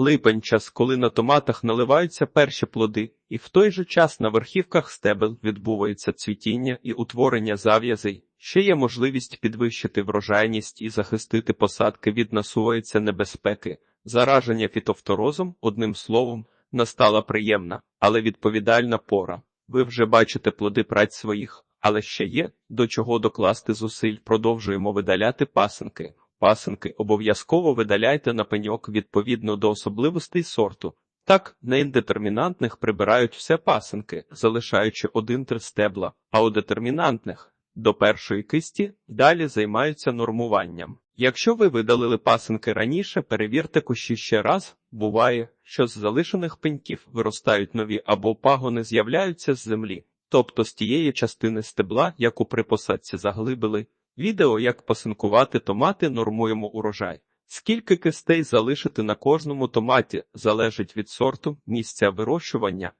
Липень час, коли на томатах наливаються перші плоди, і в той же час на верхівках стебел відбувається цвітіння і утворення зав'язей. Ще є можливість підвищити врожайність і захистити посадки від насувається небезпеки. Зараження фітофторозом, одним словом, настала приємна, але відповідальна пора. Ви вже бачите плоди праць своїх, але ще є до чого докласти зусиль. Продовжуємо видаляти пасинки. Пасинки обов'язково видаляйте на пеньок відповідно до особливостей сорту. Так, на індетермінантних прибирають все пасинки, залишаючи один-три стебла, а у детермінантних до першої кисті далі займаються нормуванням. Якщо ви видалили пасинки раніше, перевірте кущі ще раз. Буває, що з залишених пеньків виростають нові або пагони з'являються з землі, тобто з тієї частини стебла, яку при посадці заглибили. Відео, як пасинкувати томати, нормуємо урожай. Скільки кистей залишити на кожному томаті, залежить від сорту, місця вирощування,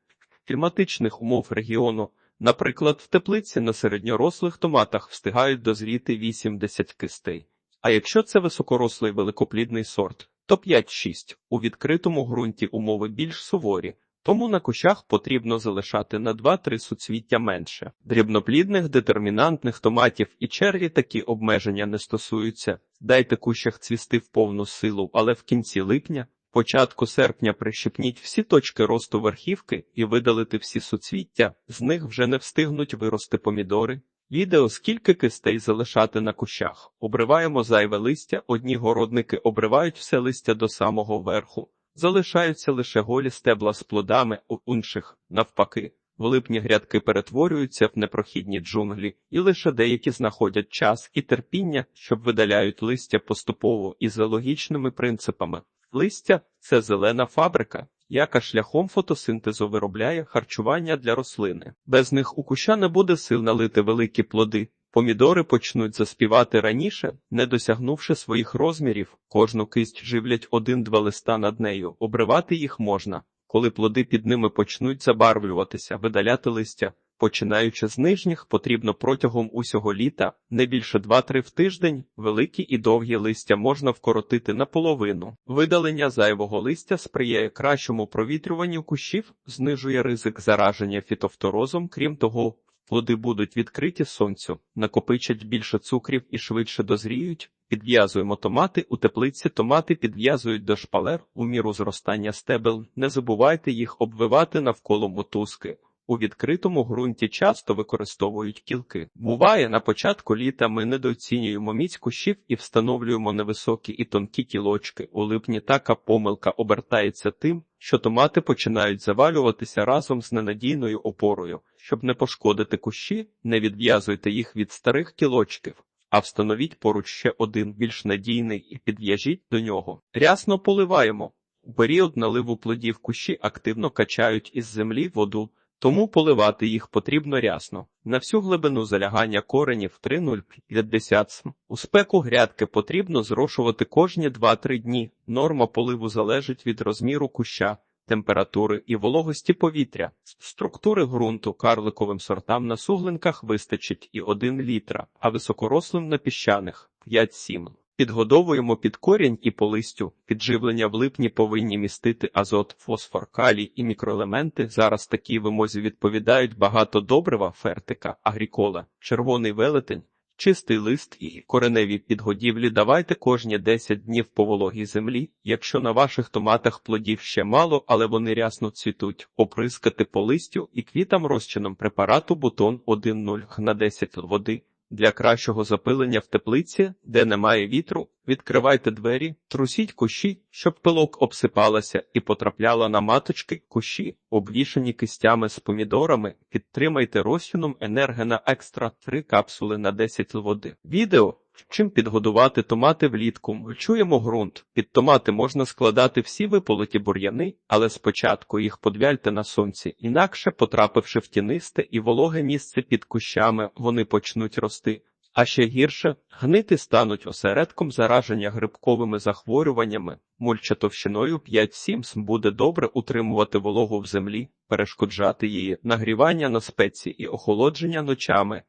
кліматичних умов регіону. Наприклад, в теплиці на середньорослих томатах встигають дозріти 80 кистей. А якщо це високорослий великоплідний сорт, то 5-6. У відкритому ґрунті умови більш суворі, тому на кущах потрібно залишати на 2-3 суцвіття менше. Дрібноплідних детермінантних томатів і черві такі обмеження не стосуються. Дайте кущах цвісти в повну силу, але в кінці липня, початку серпня прищепніть всі точки росту верхівки і видалити всі суцвіття, з них вже не встигнуть вирости помідори. Відео скільки кистей залишати на кущах. Обриваємо зайве листя, одні городники обривають все листя до самого верху. Залишаються лише голі стебла з плодами, у інших, навпаки. В липні грядки перетворюються в непрохідні джунглі, і лише деякі знаходять час і терпіння, щоб видаляють листя поступово і за логічними принципами. Листя це зелена фабрика, яка шляхом фотосинтезу виробляє харчування для рослини. Без них у куща не буде сил налити великі плоди. Помідори почнуть заспівати раніше, не досягнувши своїх розмірів, кожну кисть живлять один-два листа над нею, обривати їх можна, коли плоди під ними почнуть забарвлюватися, видаляти листя. Починаючи з нижніх, потрібно протягом усього літа, не більше 2-3 в тиждень, великі і довгі листя можна вкоротити наполовину. Видалення зайвого листя сприяє кращому провітрюванню кущів, знижує ризик зараження фітофторозом, крім того, плоди будуть відкриті сонцю, накопичать більше цукрів і швидше дозріють. Підв'язуємо томати у теплиці. Томати підв'язують до шпалер у міру зростання стебел. Не забувайте їх обвивати навколо мотузки. У відкритому ґрунті часто використовують кілки. Буває, на початку літа ми недооцінюємо міць кущів і встановлюємо невисокі і тонкі кілочки. У липні така помилка обертається тим, що томати починають завалюватися разом з ненадійною опорою. Щоб не пошкодити кущі, не відв'язуйте їх від старих кілочків, а встановіть поруч ще один більш надійний і підв'яжіть до нього. Рясно поливаємо. У період наливу плодів кущі активно качають із землі воду. Тому поливати їх потрібно рясно. На всю глибину залягання коренів 3,050 см. У спеку грядки потрібно зрошувати кожні 2-3 дні. Норма поливу залежить від розміру куща, температури і вологості повітря. Структури ґрунту карликовим сортам на суглинках вистачить і 1 літра, а високорослим на піщаних 5-7. Підгодовуємо під корінь і по листю. Підживлення в липні повинні містити азот, фосфор, калій і мікроелементи. Зараз такій вимозі відповідають багато добрива, фертика, агрікола, червоний велетень, чистий лист і кореневі підгодівлі. Давайте кожні 10 днів по вологій землі. Якщо на ваших томатах плодів ще мало, але вони рясно цвітуть, оприскати по листю і квітам розчином препарату бутон 1,0 на 10 води. Для кращого запилення в теплиці, де немає вітру, відкривайте двері, трусіть кущі, щоб пилок обсипалася і потрапляла на маточки кущі, обвішані кистями з помідорами. Підтримайте розчином енергена екстра 3 капсули на 10 води. Відео Чим підгодувати томати влітку? Мульчуємо ґрунт. Під томати можна складати всі виполоті бур'яни, але спочатку їх подвяльте на сонці, інакше, потрапивши в тінисте і вологе місце під кущами, вони почнуть рости. А ще гірше, гнити стануть осередком зараження грибковими захворюваннями. Мульча товщиною 5-7 см буде добре утримувати вологу в землі, перешкоджати її, нагрівання на спеці і охолодження ночами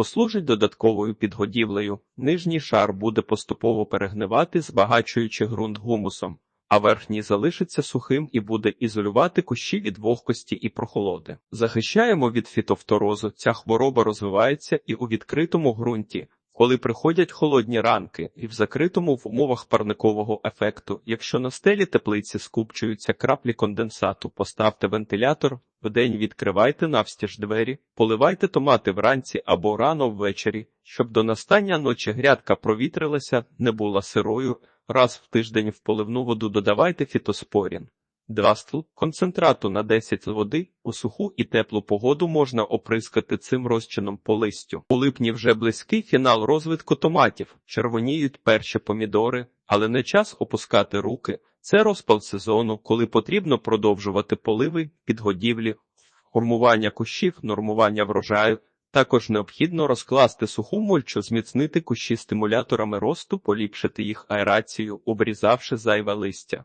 послужить додатковою підгодівлею. Нижній шар буде поступово перегнивати, збагачуючи ґрунт гумусом. а верхній залишиться сухим і буде ізолювати кущі від вогкості і прохолоди. Захищаємо від фітофторозу. Ця хвороба розвивається і у відкритому ґрунті. Коли приходять холодні ранки, і в закритому в умовах парникового ефекту, якщо на стелі теплиці скупчуються краплі конденсату, поставте вентилятор, вдень відкривайте навстіж двері, поливайте томати вранці або рано ввечері, щоб до настання ночі грядка провітрилася, не була сирою, раз в тиждень в поливну воду додавайте фітоспорін. Два стл концентрату на 10 води у суху і теплу погоду можна оприскати цим розчином по листю. У липні вже близький фінал розвитку томатів, червоніють перші помідори, але не час опускати руки. Це розпал сезону, коли потрібно продовжувати поливи, підгодівлі, формування кущів, нормування врожаю. Також необхідно розкласти суху мульчу, зміцнити кущі стимуляторами росту, поліпшити їх аерацію, обрізавши зайве листя.